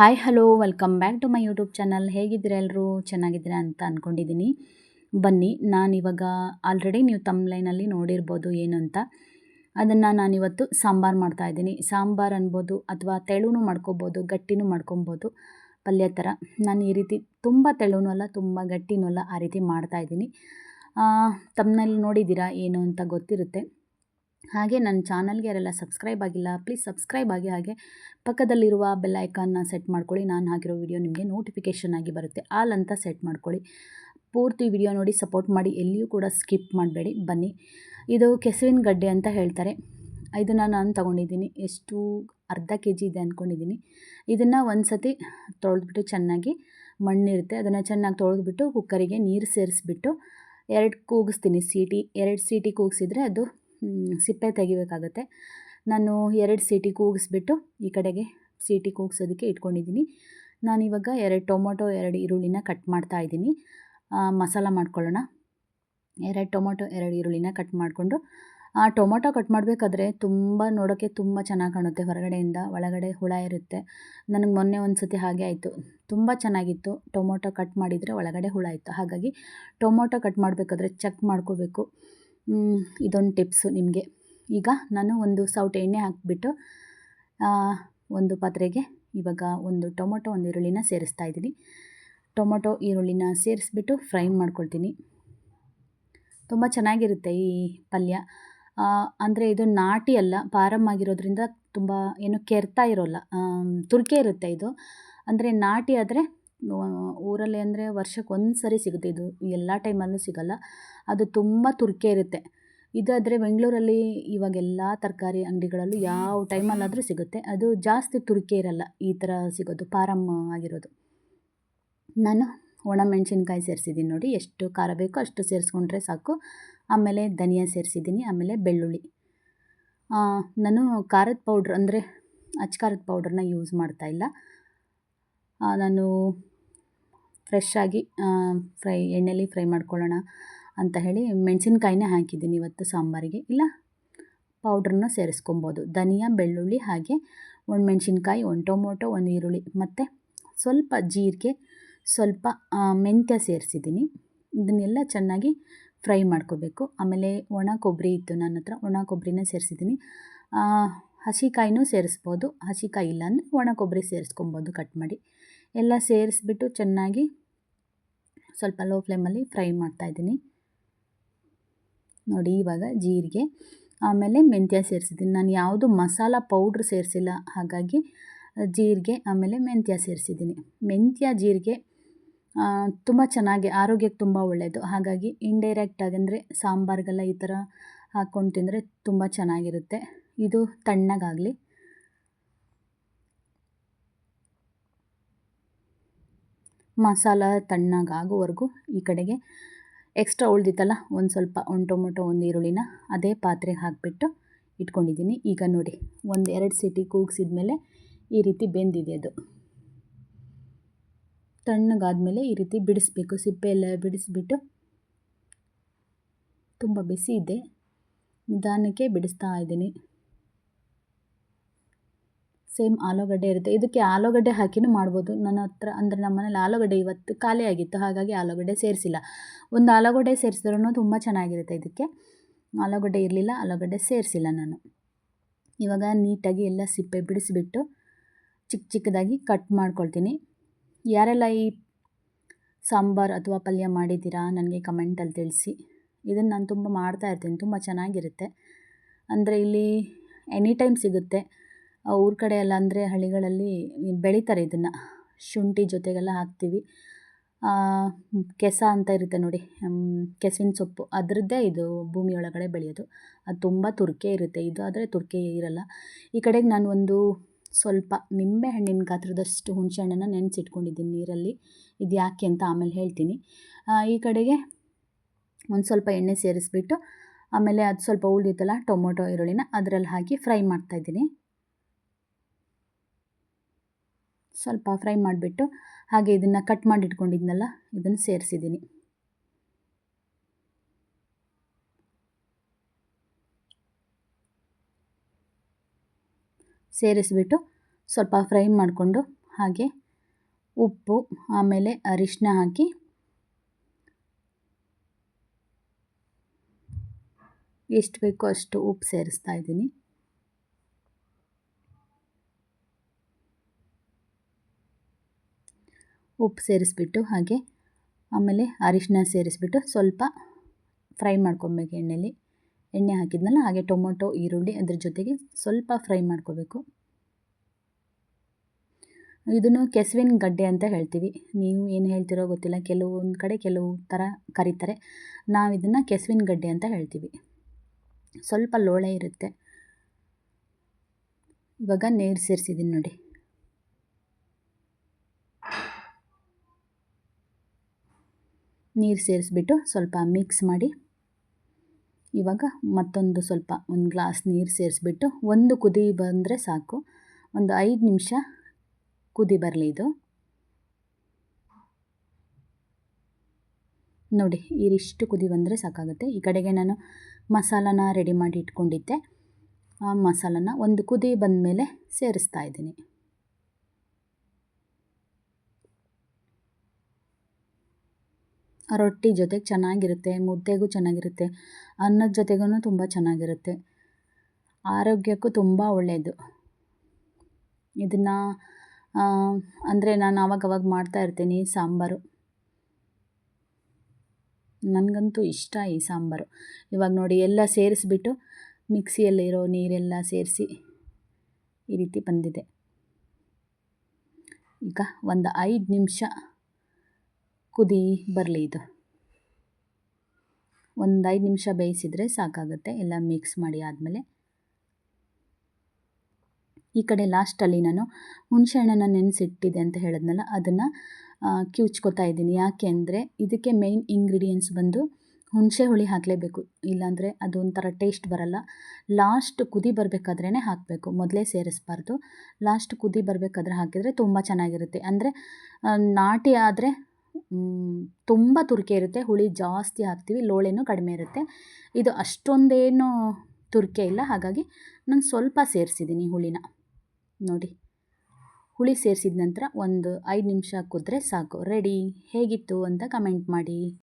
Hi hello welcome back to my YouTube channel ಹೇಗಿದ್ದೀರಾ ಎಲ್ಲರೂ ಚೆನ್ನಾಗಿದ್ದೀರಾ ಅಂತ ಅಂದ್ಕೊಂಡಿದ್ದೀನಿ ಬನ್ನಿ ನಾನಿವಾಗ ಆಲ್ರೆಡಿ ನೀವು ತಮ್ಲೈನಲ್ಲಿ ನೋಡಿರ್ಬೋದು ಏನು ಅಂತ. ಅದನ್ನು ನಾನಿವತ್ತು ಸಾಂಬಾರು ಮಾಡ್ತಾಯಿದ್ದೀನಿ ಸಾಂಬಾರು ಅನ್ಬೋದು ಅಥವಾ ತೆಳುನೂ ಮಾಡ್ಕೊಬೋದು, ಗಟ್ಟಿನೂ ಮಾಡ್ಕೊಬೋದು, ಪಲ್ಯ ಥರ ನಾನು ಈ ರೀತಿ ತುಂಬ ತೆಳುನೂ ಅಲ್ಲ, ತುಂಬ ಗಟ್ಟಿನೂ ಅಲ್ಲ ಆ ರೀತಿ ಮಾಡ್ತಾಯಿದ್ದೀನಿ ತಮ್ಮನಲ್ಲಿ ನೋಡಿದ್ದೀರಾ ಏನು ಅಂತ ಗೊತ್ತಿರುತ್ತೆ. ಹಾಗೆ ನನ್ನ ಚಾನಲ್ಗೆ ಯಾರೆಲ್ಲ ಸಬ್ಸ್ಕ್ರೈಬ್ ಆಗಿಲ್ಲ, ಪ್ಲೀಸ್ ಸಬ್ಸ್ಕ್ರೈಬ್ ಆಗಿ ಹಾಗೆ ಪಕ್ಕದಲ್ಲಿರುವ ಬೆಲ್ ಐಕಾನ್ನ ಸೆಟ್ ಮಾಡ್ಕೊಳ್ಳಿ. ನಾನು ಹಾಕಿರೋ ವಿಡಿಯೋ ನಿಮಗೆ ನೋಟಿಫಿಕೇಷನ್ ಆಗಿ ಬರುತ್ತೆ. ಆಲ್ ಅಂತ ಸೆಟ್ ಮಾಡ್ಕೊಳ್ಳಿ. ಪೂರ್ತಿ ವಿಡಿಯೋ ನೋಡಿ ಸಪೋರ್ಟ್ ಮಾಡಿ. ಎಲ್ಲಿಯೂ ಕೂಡ ಸ್ಕಿಪ್ ಮಾಡಬೇಡಿ. ಬನ್ನಿ. ಇದು ಕೆಸುವಿನ ಗಡ್ಡೆ ಅಂತ ಹೇಳ್ತಾರೆ. ಇದನ್ನು ನಾನು ತೊಗೊಂಡಿದ್ದೀನಿ. ಎಷ್ಟು ಅರ್ಧ ಕೆ ಜಿ ಇದೆ ಅಂದ್ಕೊಂಡಿದ್ದೀನಿ ಇದನ್ನು ಒಂದು ಸತಿ ತೊಳೆದ್ಬಿಟ್ಟು ಚೆನ್ನಾಗಿ ಮಣ್ಣಿರುತ್ತೆ. ಅದನ್ನು ಚೆನ್ನಾಗಿ ತೊಳೆದ್ಬಿಟ್ಟು ಕುಕ್ಕರಿಗೆ ನೀರು ಸೇರಿಸ್ಬಿಟ್ಟು ಎರಡು ಕೂಗಿಸ್ತೀನಿ ಸೀಟಿ. ಎರಡು ಸೀಟಿ ಕೂಗಿಸಿದ್ರೆ ಅದು ಸಿಪ್ಪೆ ತೆಗಿಬೇಕಾಗತ್ತೆ. ನಾನು ಎರಡು ಸೀಟಿ ಕೂಗಿಸ್ಬಿಟ್ಟು ಈ ಕಡೆಗೆ ಸೀಟಿ ಕೂಗಿಸೋದಕ್ಕೆ ಇಟ್ಕೊಂಡಿದ್ದೀನಿ. ನಾನಿವಾಗ ಎರಡು ಟೊಮೊಟೊ, ಎರಡು ಈರುಳ್ಳಿನ ಕಟ್ ಮಾಡ್ತಾ ಇದ್ದೀನಿ. ಮಸಾಲ ಮಾಡ್ಕೊಳ್ಳೋಣ. ಎರಡು ಟೊಮೊಟೊ, ಎರಡು ಈರುಳ್ಳಿನ ಕಟ್ ಮಾಡಿಕೊಂಡು, ಆ ಟೊಮೊಟೊ ಕಟ್ ಮಾಡಬೇಕಾದ್ರೆ ತುಂಬ ನೋಡೋಕ್ಕೆ ತುಂಬ ಚೆನ್ನಾಗಿ ಕಾಣುತ್ತೆ. ಹೊರಗಡೆಯಿಂದ ಒಳಗಡೆ ಹುಳ ಇರುತ್ತೆ. ನನಗೆ ಮೊನ್ನೆ ಒಂದು ಸತಿ ಹಾಗೆ ಆಯಿತು. ತುಂಬ ಚೆನ್ನಾಗಿತ್ತು. ಟೊಮೊಟೊ ಕಟ್ ಮಾಡಿದರೆ ಒಳಗಡೆ ಹುಳ ಇತ್ತು. ಹಾಗಾಗಿ ಟೊಮೊಟೊ ಕಟ್ ಮಾಡಬೇಕಾದ್ರೆ ಚೆಕ್ ಮಾಡ್ಕೋಬೇಕು. ಇದೊಂದು ಟಿಪ್ಸು ನಿಮಗೆ. ಈಗ ನಾನು ಒಂದು ಸೌಟೆ ಎಣ್ಣೆ ಹಾಕಿಬಿಟ್ಟು ಒಂದು ಪಾತ್ರೆಗೆ ಇವಾಗ ಒಂದು ಟೊಮೊಟೊ, ಒಂದು ಈರುಳ್ಳಿನ ಸೇರಿಸ್ತಾ ಇದ್ದೀನಿ. ಟೊಮೊಟೊ, ಈರುಳ್ಳಿನ ಸೇರಿಸ್ಬಿಟ್ಟು ಫ್ರೈ ಮಾಡ್ಕೊಳ್ತೀನಿ. ತುಂಬ ಚೆನ್ನಾಗಿರುತ್ತೆ ಈ ಪಲ್ಯ. ಅಂದರೆ ಇದು ನಾಟಿ ಅಲ್ಲ ಪಾರಮ್ ಆಗಿರೋದ್ರಿಂದ ತುಂಬ ಏನು ಕೆರ್ತಾ ಇರೋಲ್ಲ. ತುರ್ಕೆ ಇರುತ್ತೆ ಇದು. ಅಂದರೆ ನಾಟಿ ಆದರೆ ಊರಲ್ಲಿ ಅಂದರೆ ವರ್ಷಕ್ಕೆ ಒಂದು ಸರಿ ಸಿಗುತ್ತೆ ಇದು. ಎಲ್ಲ ಟೈಮಲ್ಲೂ ಸಿಗಲ್ಲ. ಅದು ತುಂಬ ತುರ್ಕೆ ಇರುತ್ತೆ. ಇದಾದರೆ ಬೆಂಗಳೂರಲ್ಲಿ ಇವಾಗೆಲ್ಲ ತರಕಾರಿ ಅಂಗಡಿಗಳಲ್ಲೂ ಯಾವ ಟೈಮಲ್ಲಾದರೂ ಸಿಗುತ್ತೆ. ಅದು ಜಾಸ್ತಿ ತುರ್ಕೆ ಇರಲ್ಲ ಈ ಥರ ಸಿಗೋದು ಪಾರಮ್ ಆಗಿರೋದು. ನಾನು ಒಣಮೆಣ್ಸಿನ್ಕಾಯಿ ಸೇರಿಸಿದ್ದೀನಿ ನೋಡಿ. ಎಷ್ಟು ಖಾರ ಬೇಕೋ ಅಷ್ಟು ಸೇರಿಸ್ಕೊಂಡ್ರೆ ಸಾಕು. ಆಮೇಲೆ ಧನಿಯಾ ಸೇರಿಸಿದ್ದೀನಿ ಆಮೇಲೆ ಬೆಳ್ಳುಳ್ಳಿ. ನಾನು ಖಾರದ ಪೌಡ್ರ್ ಅಂದರೆ ಅಚ್ಚ ಖಾರದ ಪೌಡ್ರನ್ನ ಯೂಸ್ ಮಾಡ್ತಾಯಿಲ್ಲ ನಾನು ಫ್ರೆಶ್ ಆಗಿ ಫ್ರೈ, ಎಣ್ಣೆಲಿ ಫ್ರೈ ಮಾಡ್ಕೊಳ್ಳೋಣ ಅಂತ ಹೇಳಿ ಮೆಣಸಿನ್ಕಾಯಿನೇ ಹಾಕಿದ್ದೀನಿ ಇವತ್ತು ಸಾಂಬಾರಿಗೆ. ಇಲ್ಲ ಪೌಡ್ರನ್ನ ಸೇರಿಸ್ಕೊಬೋದು. ಧನಿಯಾ, ಬೆಳ್ಳುಳ್ಳಿ ಹಾಗೆ ಒಂದು ಮೆಣಸಿನ್ಕಾಯಿ, ಒಂದು ಟೊಮೊಟೊ, ಒಂದು ಈರುಳ್ಳಿ ಮತ್ತು ಸ್ವಲ್ಪ ಜೀರಿಗೆ, ಸ್ವಲ್ಪ ಮೆಂತ್ಯ ಸೇರಿಸಿದ್ದೀನಿ. ಇದನ್ನೆಲ್ಲ ಚೆನ್ನಾಗಿ ಫ್ರೈ ಮಾಡ್ಕೋಬೇಕು. ಆಮೇಲೆ ಒಣ ಕೊಬ್ಬರಿ ಇತ್ತು ನನ್ನ ಹತ್ರ, ಒಣ ಕೊಬ್ಬರಿನ ಸೇರಿಸಿದ್ದೀನಿ. ಹಸಿಕಾಯಿನೂ ಸೇರಿಸ್ಬೋದು. ಹಸಿಕಾಯಿ ಇಲ್ಲ ಅಂದರೆ ಒಣ ಕೊಬ್ಬರಿ ಸೇರಿಸ್ಕೊಬೋದು, ಕಟ್ ಮಾಡಿ. ಎಲ್ಲ ಸೇರಿಸ್ಬಿಟ್ಟು ಚೆನ್ನಾಗಿ ಸ್ವಲ್ಪ ಲೋ ಫ್ಲೇಮಲ್ಲಿ ಫ್ರೈ ಮಾಡ್ತಾಯಿದ್ದೀನಿ ನೋಡಿ ಇವಾಗ ಜೀರಿಗೆ, ಆಮೇಲೆ ಮೆಂತ್ಯ ಸೇರಿಸಿದ್ದೀನಿ. ನಾನು ಯಾವುದು ಮಸಾಲ ಪೌಡ್ರ್ ಸೇರಿಸಿಲ್ಲ, ಹಾಗಾಗಿ ಜೀರಿಗೆ, ಆಮೇಲೆ ಮೆಂತ್ಯ ಸೇರಿಸಿದ್ದೀನಿ. ಮೆಂತ್ಯ, ಜೀರಿಗೆ ತುಂಬ ಚೆನ್ನಾಗಿ, ಆರೋಗ್ಯಕ್ಕೆ ತುಂಬ ಒಳ್ಳೆಯದು ಹಾಗಾಗಿ ಇಂಡೈರೆಕ್ಟಾಗಿ ಅಂದರೆ ಸಾಂಬಾರ್ಗೆಲ್ಲ ಈ ಥರ ಹಾಕ್ಕೊಂಡು ತಿಂದರೆ ತುಂಬ ಚೆನ್ನಾಗಿರುತ್ತೆ. ಇದು ತಣ್ಣಗಾಗಲಿ. ಮಸಾಲ ತಣ್ಣಗಾಗೋವರೆಗೂ ಈ ಕಡೆಗೆ ಎಕ್ಸ್ಟ್ರಾ ಉಳ್ದಿತ್ತಲ್ಲ, ಒಂದು ಸ್ವಲ್ಪ ಒಂದು ಟೊಮೊಟೊ, ಒಂದು ಈರುಳ್ಳಿನ ಅದೇ ಪಾತ್ರೆಗೆ ಹಾಕಿಬಿಟ್ಟು ಇಟ್ಕೊಂಡಿದ್ದೀನಿ. ಈಗ ನೋಡಿ ಒಂದು ಎರಡು ಸಿಟಿ ಕೂಗಿಸಿದ ಮೇಲೆ ಈ ರೀತಿ ಬೆಂದಿದೆ ಅದು. ತಣ್ಣಗಾದಮೇಲೆ ಈ ರೀತಿ ಬಿಡಿಸ್ಬೇಕು. ಸಿಪ್ಪೆ ಎಲ್ಲ ಬಿಡಿಸ್ಬಿಟ್ಟು ತುಂಬ ಬಿಸಿ ಇದೆ. ನಿಧಾನಕ್ಕೆ ಬಿಡಿಸ್ತಾ ಇದ್ದೀನಿ. ಸೇಮ್ ಆಲೂಗಡ್ಡೆ ಇರುತ್ತೆ. ಇದಕ್ಕೆ ಆಲೂಗಡ್ಡೆ ಹಾಕಿನೂ ಮಾಡ್ಬೋದು. ನನ್ನ ಹತ್ರ ಅಂದರೆ ನಮ್ಮ ಮನೇಲಿ ಆಲೂಗಡ್ಡೆ ಇವತ್ತು ಖಾಲಿ ಆಗಿತ್ತು. ಹಾಗಾಗಿ ಆಲೂಗಡ್ಡೆ ಸೇರಿಸಿಲ್ಲ. ಒಂದು ಆಲೂಗಡ್ಡೆ ಸೇರಿಸಿದ್ರೂ ತುಂಬ ಚೆನ್ನಾಗಿರುತ್ತೆ ಇದಕ್ಕೆ. ಆಲೂಗಡ್ಡೆ ಇರಲಿಲ್ಲ, ಆಲೂಗಡ್ಡೆ ಸೇರಿಸಿಲ್ಲ ನಾನು. ಇವಾಗ ನೀಟಾಗಿ ಎಲ್ಲ ಸಿಪ್ಪೆ ಬಿಡಿಸಿಬಿಟ್ಟು ಚಿಕ್ಕ ಚಿಕ್ಕದಾಗಿ ಕಟ್ ಮಾಡ್ಕೊಳ್ತೀನಿ. ಯಾರೆಲ್ಲ ಈ ಸಾಂಬಾರು ಅಥವಾ ಪಲ್ಯ ಮಾಡಿದ್ದೀರಾ ನನಗೆ ಕಮೆಂಟಲ್ಲಿ ತಿಳಿಸಿ. ಇದನ್ನು ನಾನು ತುಂಬ ಮಾಡ್ತಾ ಇರ್ತೀನಿ. ತುಂಬ ಚೆನ್ನಾಗಿರುತ್ತೆ. ಅಂದರೆ ಇಲ್ಲಿ ಎನಿ ಟೈಮ್ ಸಿಗುತ್ತೆ. ಊರ ಕಡೆ ಎಲ್ಲ ಅಂದರೆ ಹಳ್ಳಿಗಳಲ್ಲಿ ಬೆಳೀತಾರೆ ಇದನ್ನು. ಶುಂಠಿ ಜೊತೆಗೆಲ್ಲ ಹಾಕ್ತೀವಿ. ಕೆಸ ಅಂತ ಇರುತ್ತೆ ನೋಡಿ. ಕೆಸಿನ ಸೊಪ್ಪು. ಅದರದ್ದೇ ಇದು ಭೂಮಿ ಒಳಗಡೆ ಬೆಳೆಯೋದು. ಅದು ತುಂಬ ತುರ್ಕೆ ಇರುತ್ತೆ. ಇದು ಆದರೆ ತುರ್ಕೆ ಇರಲ್ಲ. ಈ ಕಡೆಗೆ ನಾನು ಒಂದು ಸ್ವಲ್ಪ ನಿಂಬೆ ಹಣ್ಣಿನ ಗಾತ್ರದಷ್ಟು ಹುಣಸೆ ಹಣ್ಣನ್ನು ನೆನೆಸಿಟ್ಕೊಂಡಿದ್ದೀನಿ ನೀರಲ್ಲಿ. ಇದು ಯಾಕೆ ಅಂತ ಆಮೇಲೆ ಹೇಳ್ತೀನಿ. ಈ ಕಡೆಗೆ ಒಂದು ಸ್ವಲ್ಪ ಎಣ್ಣೆ ಸೇರಿಸ್ಬಿಟ್ಟು ಆಮೇಲೆ ಅದು ಸ್ವಲ್ಪ ಉಳಿದಿತ್ತಲ್ಲ ಟೊಮೊಟೊ, ಈರುಳ್ಳಿನ ಅದರಲ್ಲಿ ಹಾಕಿ ಫ್ರೈ ಮಾಡ್ತಾಯಿದ್ದೀನಿ ಸ್ವಲ್ಪ ಫ್ರೈ ಮಾಡಿಬಿಟ್ಟು ಹಾಗೆ ಇದನ್ನು ಕಟ್ ಮಾಡಿ ಇಟ್ಕೊಂಡಿದ್ನಲ್ಲ ಇದನ್ನು ಸೇರಿಸಿದ್ದೀನಿ. ಸೇರಿಸಿಬಿಟ್ಟು ಸ್ವಲ್ಪ ಫ್ರೈ ಮಾಡಿಕೊಂಡು ಹಾಗೆ ಉಪ್ಪು, ಆಮೇಲೆ ಅರಿಶಿನ ಹಾಕಿ ಎಷ್ಟು ಬೇಕೋ ಅಷ್ಟು ಉಪ್ಪು ಸೇರಿಸ್ತಾ ಇದ್ದೀನಿ. ಉಪ್ಪು ಸೇರಿಸ್ಬಿಟ್ಟು ಹಾಗೆ, ಆಮೇಲೆ ಅರಿಶಿನ ಸೇರಿಸ್ಬಿಟ್ಟು ಸ್ವಲ್ಪ ಫ್ರೈ ಮಾಡ್ಕೊಬೇಕು ಎಣ್ಣೆಲಿ. ಎಣ್ಣೆ ಹಾಕಿದ್ನಲ್ಲ, ಹಾಗೆ ಟೊಮೊಟೊ, ಈರುಳ್ಳಿ ಅದ್ರ ಜೊತೆಗೆ ಸ್ವಲ್ಪ ಫ್ರೈ ಮಾಡ್ಕೋಬೇಕು. ಇದನ್ನು ಕೆಸುವಿನ ಗಡ್ಡೆ ಅಂತ ಹೇಳ್ತೀವಿ. ನೀವು ಏನು ಹೇಳ್ತಿರೋ ಗೊತ್ತಿಲ್ಲ, ಕೆಲವೊಂದು ಕಡೆ ಕೆಲವು ಥರ ಕರೀತಾರೆ. ನಾವು ಇದನ್ನು ಕೆಸುವಿನ ಗಡ್ಡೆ ಅಂತ ಹೇಳ್ತೀವಿ. ಸ್ವಲ್ಪ ಲೋಳೆ ಇರುತ್ತೆ. ಇವಾಗ ನೀರು ಸೇರಿಸಿದ್ದೀನಿ ನೋಡಿ. ನೀರು ಸೇರಿಸ್ಬಿಟ್ಟು ಸ್ವಲ್ಪ ಮಿಕ್ಸ್ ಮಾಡಿ, ಇವಾಗ ಮತ್ತೊಂದು ಸ್ವಲ್ಪ ಒಂದು ಗ್ಲಾಸ್ ನೀರು ಸೇರಿಸ್ಬಿಟ್ಟು ಒಂದು ಕುದಿ ಬಂದರೆ ಸಾಕು. ಒಂದು ಐದು ನಿಮಿಷ ಕುದಿ ಬರಲಿ ಇದು. ನೋಡಿ ಇರಿಷ್ಟು ಕುದಿ ಬಂದರೆ ಸಾಕಾಗುತ್ತೆ. ಈ ಕಡೆಗೆ ನಾನು ಮಸಾಲನ ರೆಡಿ ಮಾಡಿ ಇಟ್ಕೊಂಡಿದ್ದೆ. ಆ ಮಸಾಲನ ಒಂದು ಕುದಿ ಬಂದ ಮೇಲೆ ಸೇರಿಸ್ತಾ ಇದ್ದೀನಿ. ರೊಟ್ಟಿ ಜೊತೆಗೆ ಚೆನ್ನಾಗಿರುತ್ತೆ, ಮುದ್ದೆಗೂ ಚೆನ್ನಾಗಿರುತ್ತೆ, ಅನ್ನದ ಜೊತೆಗೂ ತುಂಬ ಚೆನ್ನಾಗಿರುತ್ತೆ. ಆರೋಗ್ಯಕ್ಕೂ ತುಂಬ ಒಳ್ಳೆಯದು ಇದನ್ನು ಅಂದರೆ ನಾನು ಆವಾಗವಾಗ ಮಾಡ್ತಾ ಇರ್ತೀನಿ, ಸಾಂಬಾರು. ನನಗಂತೂ ಇಷ್ಟ ಈ ಸಾಂಬಾರು. ಇವಾಗ ನೋಡಿ, ಎಲ್ಲ ಸೇರಿಸ್ಬಿಟ್ಟು ಮಿಕ್ಸಿಯಲ್ಲಿರೋ ನೀರೆಲ್ಲ ಸೇರಿಸಿ ಈ ರೀತಿ ಬಂದಿದೆ. ಈಗ ಒಂದು ಐದು ನಿಮಿಷ ಕುದಿ ಬರಲಿ ಇದು. ಒಂದು ಐದು ನಿಮಿಷ ಬೇಯಿಸಿದರೆ ಸಾಕಾಗುತ್ತೆ. ಎಲ್ಲ ಮಿಕ್ಸ್ ಮಾಡಿ ಆದಮೇಲೆ. ಈ ಕಡೆ ಲಾಸ್ಟಲ್ಲಿ ನಾನು ಹುಣಸೆಹಣ್ಣನ್ನು ನೆನೆಸಿಟ್ಟಿದೆ ಅಂತ ಹೇಳಿದ್ನಲ್ಲ, ಅದನ್ನು ಕಿವುಚ್ಕೋತಾ ಇದ್ದೀನಿ. ಯಾಕೆ ಅಂದರೆ ಇದಕ್ಕೆ ಮೇಯ್ನ್ ಇಂಗ್ರೀಡಿಯೆಂಟ್ಸ್ ಬಂದು ಹುಣಸೆ ಹುಳಿ ಹಾಕಲೇಬೇಕು. ಇಲ್ಲಾಂದರೆ ಅದು ಒಂಥರ ಟೇಸ್ಟ್ ಬರಲ್ಲ. ಲಾಸ್ಟ್ ಕುದಿ ಬರಬೇಕಾದ್ರೇ ಹಾಕಬೇಕು. ಮೊದಲೇ ಸೇರಿಸ್ಬಾರ್ದು. ಲಾಸ್ಟ್ ಕುದಿ ಬರಬೇಕಾದ್ರೆ ಹಾಕಿದರೆ ತುಂಬ ಚೆನ್ನಾಗಿರುತ್ತೆ. ಅಂದರೆ ನಾಟಿ ಆದರೆ ತುಂಬ ತುರಿಕೆ ಇರುತ್ತೆ. ಹುಳಿ ಜಾಸ್ತಿ ಹಾಕ್ತೀವಿ, ಲೋಳೆನೂ ಕಡಿಮೆ ಇರುತ್ತೆ. ಇದು ಅಷ್ಟೊಂದೇನು ತುರಿಕೆ ಇಲ್ಲ. ಹಾಗಾಗಿ ನಾನು ಸ್ವಲ್ಪ ಸೇರಿಸಿದ್ದೀನಿ ಹುಳಿನ. ನೋಡಿ. ಹುಳಿ ಸೇರಿಸಿದ ನಂತರ ಒಂದು ಐದು ನಿಮಿಷ ಕುದ್ರೆ ಸಾಕು. ರೆಡಿ ಹೇಗಿತ್ತು ಅಂತ ಕಮೆಂಟ್ ಮಾಡಿ.